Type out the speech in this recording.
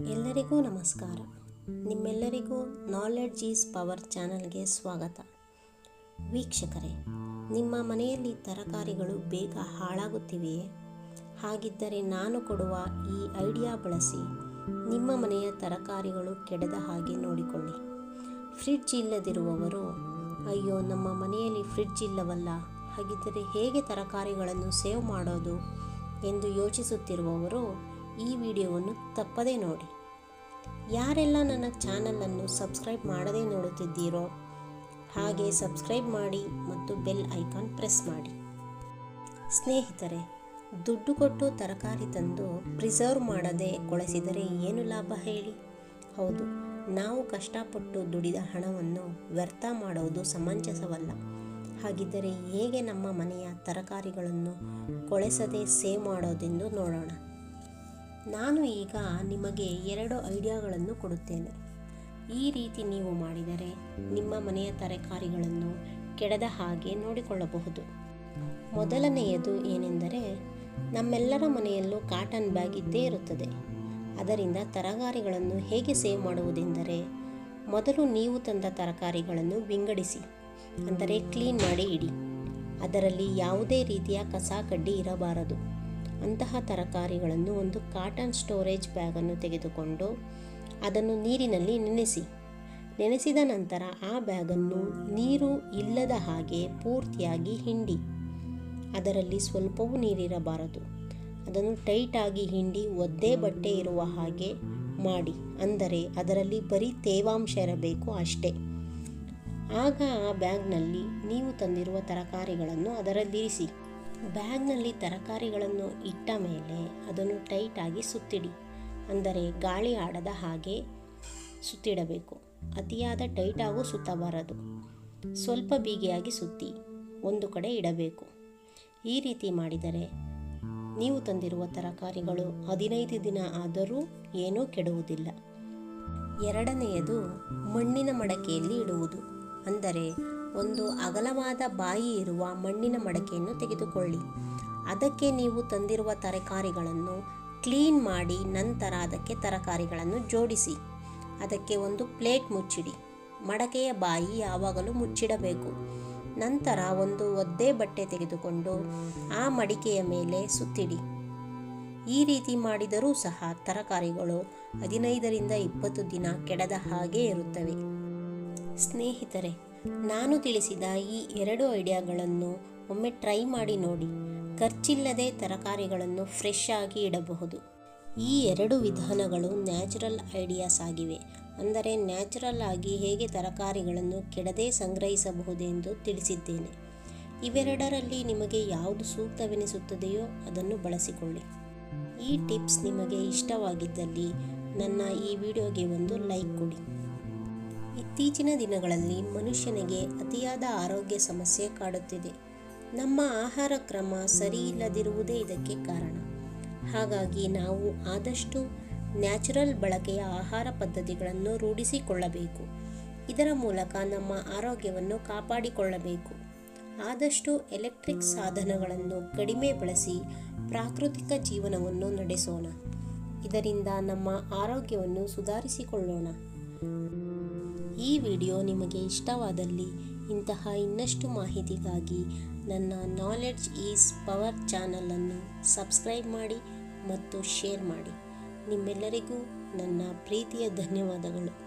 ಎಲ್ಲರಿಗೂ ನಮಸ್ಕಾರ. ನಿಮ್ಮೆಲ್ಲರಿಗೂ ನಾಲೆಡ್ಜ್ ಈಸ್ ಪವರ್ ಚಾನಲ್ಗೆ ಸ್ವಾಗತ. ವೀಕ್ಷಕರೇ, ನಿಮ್ಮ ಮನೆಯಲ್ಲಿ ತರಕಾರಿಗಳು ಬೇಗ ಹಾಳಾಗುತ್ತಿವೆಯೇ? ಹಾಗಿದ್ದರೆ ನಾನು ಕೊಡುವ ಈ ಐಡಿಯಾ ಬಳಸಿ ನಿಮ್ಮ ಮನೆಯ ತರಕಾರಿಗಳು ಕೆಡದ ಹಾಗೆ ನೋಡಿಕೊಳ್ಳಿ. ಫ್ರಿಡ್ಜ್ ಇಲ್ಲದಿರುವವರು, ಅಯ್ಯೋ, ನಮ್ಮ ಮನೆಯಲ್ಲಿ ಫ್ರಿಡ್ಜ್ ಇಲ್ಲವಲ್ಲ? ಹಾಗಿದ್ದರೆ ಹೇಗೆ ತರಕಾರಿಗಳನ್ನು ಸೇವ್ ಮಾಡೋದು ಎಂದು ಯೋಚಿಸುತ್ತಿರುವವರು ಈ ವಿಡಿಯೋವನ್ನು ತಪ್ಪದೇ ನೋಡಿ. ಯಾರೆಲ್ಲ ನನ್ನ ಚಾನಲನ್ನು ಸಬ್ಸ್ಕ್ರೈಬ್ ಮಾಡದೇ ನೋಡುತ್ತಿದ್ದೀರೋ, ಹಾಗೆ ಸಬ್ಸ್ಕ್ರೈಬ್ ಮಾಡಿ ಮತ್ತು ಬೆಲ್ ಐಕಾನ್ ಪ್ರೆಸ್ ಮಾಡಿ. ಸ್ನೇಹಿತರೆ, ದುಡ್ಡು ಕೊಟ್ಟು ತರಕಾರಿ ತಂದು ಪ್ರಿಸರ್ವ್ ಮಾಡದೆ ಕೊಳೆಸಿದರೆ ಏನು ಲಾಭ ಹೇಳಿ? ಹೌದು, ನಾವು ಕಷ್ಟಪಟ್ಟು ದುಡಿದ ಹಣವನ್ನು ವ್ಯರ್ಥ ಮಾಡುವುದು ಸಮಂಜಸವಲ್ಲ. ಹಾಗಿದ್ದರೆ ಹೇಗೆ ನಮ್ಮ ಮನೆಯ ತರಕಾರಿಗಳನ್ನು ಕೊಳೆಸದೆ ಸೇವ್ ಮಾಡೋದೆಂದು ನೋಡೋಣ. ನಾನು ಈಗ ನಿಮಗೆ ಎರಡು ಐಡಿಯಾಗಳನ್ನು ಕೊಡುತ್ತೇನೆ. ಈ ರೀತಿ ನೀವು ಮಾಡಿದರೆ ನಿಮ್ಮ ಮನೆಯ ತರಕಾರಿಗಳನ್ನು ಕೆಡದ ಹಾಗೆ ನೋಡಿಕೊಳ್ಳಬಹುದು. ಮೊದಲನೆಯದು ಏನೆಂದರೆ, ನಮ್ಮೆಲ್ಲರ ಮನೆಯಲ್ಲೂ ಕಾಟನ್ ಬ್ಯಾಗ್ ಇದ್ದೇ ಇರುತ್ತದೆ. ಅದರಿಂದ ತರಕಾರಿಗಳನ್ನು ಹೇಗೆ ಸೇವ್ ಮಾಡುವುದೆಂದರೆ, ಮೊದಲು ನೀವು ತಂದ ತರಕಾರಿಗಳನ್ನು ವಿಂಗಡಿಸಿ, ಅಂದರೆ ಕ್ಲೀನ್ ಮಾಡಿ ಇಡಿ. ಅದರಲ್ಲಿ ಯಾವುದೇ ರೀತಿಯ ಕಸ, ಕಡ್ಡಿ ಇರಬಾರದು. ಅಂತಹ ತರಕಾರಿಗಳನ್ನು ಒಂದು ಕಾಟನ್ ಸ್ಟೋರೇಜ್ ಬ್ಯಾಗನ್ನು ತೆಗೆದುಕೊಂಡು ಅದನ್ನು ನೀರಿನಲ್ಲಿ ನೆನೆಸಿ. ನೆನೆಸಿದ ನಂತರ ಆ ಬ್ಯಾಗನ್ನು ನೀರು ಇಲ್ಲದ ಹಾಗೆ ಪೂರ್ತಿಯಾಗಿ ಹಿಂಡಿ. ಅದರಲ್ಲಿ ಸ್ವಲ್ಪವೂ ನೀರಿರಬಾರದು. ಅದನ್ನು ಟೈಟಾಗಿ ಹಿಂಡಿ ಒದ್ದೆ ಬಟ್ಟೆ ಇರುವ ಹಾಗೆ ಮಾಡಿ. ಅಂದರೆ ಅದರಲ್ಲಿ ಬರೀ ತೇವಾಂಶ ಇರಬೇಕು ಅಷ್ಟೇ. ಆಗ ಆ ಬ್ಯಾಗ್ನಲ್ಲಿ ನೀವು ತಂದಿರುವ ತರಕಾರಿಗಳನ್ನು ಅದರಲ್ಲಿರಿಸಿ. ಬ್ಯಾಗ್ನಲ್ಲಿ ತರಕಾರಿಗಳನ್ನು ಇಟ್ಟ ಮೇಲೆ ಅದನ್ನು ಟೈಟಾಗಿ ಸುತ್ತಿಡಿ. ಅಂದರೆ ಗಾಳಿ ಆಡದ ಹಾಗೆ ಸುತ್ತಿಡಬೇಕು. ಅತಿಯಾದ ಟೈಟಾಗೂ ಸುತ್ತಬಾರದು. ಸ್ವಲ್ಪ ಬೀಗಿಯಾಗಿ ಸುತ್ತಿ, ಒಂದು ಕಡೆ ಇಡಬೇಕು. ಈ ರೀತಿ ಮಾಡಿದರೆ ನೀವು ತಂದಿರುವ ತರಕಾರಿಗಳು ಹದಿನೈದು ದಿನ ಆದರೂ ಏನೂ ಕೆಡುವುದಿಲ್ಲ. ಎರಡನೆಯದು ಮಣ್ಣಿನ ಮಡಕೆಯಲ್ಲಿ ಇಡುವುದು. ಅಂದರೆ ಒಂದು ಅಗಲವಾದ ಬಾಯಿ ಇರುವ ಮಣ್ಣಿನ ಮಡಕೆಯನ್ನು ತೆಗೆದುಕೊಳ್ಳಿ. ಅದಕ್ಕೆ ನೀವು ತಂದಿರುವ ತರಕಾರಿಗಳನ್ನು ಕ್ಲೀನ್ ಮಾಡಿ ನಂತರ ಅದಕ್ಕೆ ತರಕಾರಿಗಳನ್ನು ಜೋಡಿಸಿ. ಅದಕ್ಕೆ ಒಂದು ಪ್ಲೇಟ್ ಮುಚ್ಚಿಡಿ. ಮಡಕೆಯ ಬಾಯಿ ಯಾವಾಗಲೂ ಮುಚ್ಚಿಡಬೇಕು. ನಂತರ ಒಂದು ಒದ್ದೆ ಬಟ್ಟೆ ತೆಗೆದುಕೊಂಡು ಆ ಮಡಿಕೆಯ ಮೇಲೆ ಸುತ್ತಿಡಿ. ಈ ರೀತಿ ಮಾಡಿದರೂ ಸಹ ತರಕಾರಿಗಳು ಹದಿನೈದರಿಂದ ಇಪ್ಪತ್ತು ದಿನ ಕೆಡದ ಹಾಗೆ ಇರುತ್ತವೆ. ಸ್ನೇಹಿತರೆ ನಾನು ತಿಳಿಸಿದ ಈ ಎರಡು ಐಡಿಯಾಗಳನ್ನು ಒಮ್ಮೆ ಟ್ರೈ ಮಾಡಿ ನೋಡಿ. ಖರ್ಚಿಲ್ಲದೆ ತರಕಾರಿಗಳನ್ನು ಫ್ರೆಶ್ ಆಗಿ ಇಡಬಹುದು. ಈ ಎರಡು ವಿಧಾನಗಳು ನ್ಯಾಚುರಲ್ ಐಡಿಯಾಸ್ ಆಗಿವೆ. ಅಂದರೆ ನ್ಯಾಚುರಲ್ ಆಗಿ ಹೇಗೆ ತರಕಾರಿಗಳನ್ನು ಕೆಡದೆ ಸಂಗ್ರಹಿಸಬಹುದೆಂದು ತಿಳಿಸಿದ್ದೇನೆ. ಇವೆರಡರಲ್ಲಿ ನಿಮಗೆ ಯಾವುದು ಸೂಕ್ತವೆನಿಸುತ್ತದೆಯೋ ಅದನ್ನು ಬಳಸಿಕೊಳ್ಳಿ. ಈ ಟಿಪ್ಸ್ ನಿಮಗೆ ಇಷ್ಟವಾಗಿದ್ದಲ್ಲಿ ನನ್ನ ಈ ವಿಡಿಯೋಗೆ ಒಂದು ಲೈಕ್ ಕೊಡಿ. ಇತ್ತೀಚಿನ ದಿನಗಳಲ್ಲಿ ಮನುಷ್ಯನಿಗೆ ಅತಿಯಾದ ಆರೋಗ್ಯ ಸಮಸ್ಯೆ ಕಾಡುತ್ತಿದೆ. ನಮ್ಮ ಆಹಾರ ಕ್ರಮ ಸರಿಯಿಲ್ಲದಿರುವುದೇ ಇದಕ್ಕೆ ಕಾರಣ. ಹಾಗಾಗಿ ನಾವು ಆದಷ್ಟು ನ್ಯಾಚುರಲ್ ಬಳಕೆಯ ಆಹಾರ ಪದ್ಧತಿಗಳನ್ನು ರೂಢಿಸಿಕೊಳ್ಳಬೇಕು. ಇದರ ಮೂಲಕ ನಮ್ಮ ಆರೋಗ್ಯವನ್ನು ಕಾಪಾಡಿಕೊಳ್ಳಬೇಕು. ಆದಷ್ಟು ಎಲೆಕ್ಟ್ರಿಕ್ ಸಾಧನಗಳನ್ನು ಕಡಿಮೆ ಬಳಸಿ ಪ್ರಾಕೃತಿಕ ಜೀವನವನ್ನು ನಡೆಸೋಣ. ಇದರಿಂದ ನಮ್ಮ ಆರೋಗ್ಯವನ್ನು ಸುಧಾರಿಸಿಕೊಳ್ಳೋಣ. ಈ ವಿಡಿಯೋ ನಿಮಗೆ ಇಷ್ಟವಾದಲ್ಲಿ ಇಂತಹ ಇನ್ನಷ್ಟು ಮಾಹಿತಿಗಾಗಿ ನನ್ನ ನಾಲೆಡ್ಜ್ ಈಸ್ ಪವರ್ ಚಾನಲನ್ನು ಸಬ್ಸ್ಕ್ರೈಬ್ ಮಾಡಿ ಮತ್ತು ಶೇರ್ ಮಾಡಿ. ನಿಮ್ಮೆಲ್ಲರಿಗೂ ನನ್ನ ಪ್ರೀತಿಯ ಧನ್ಯವಾದಗಳು.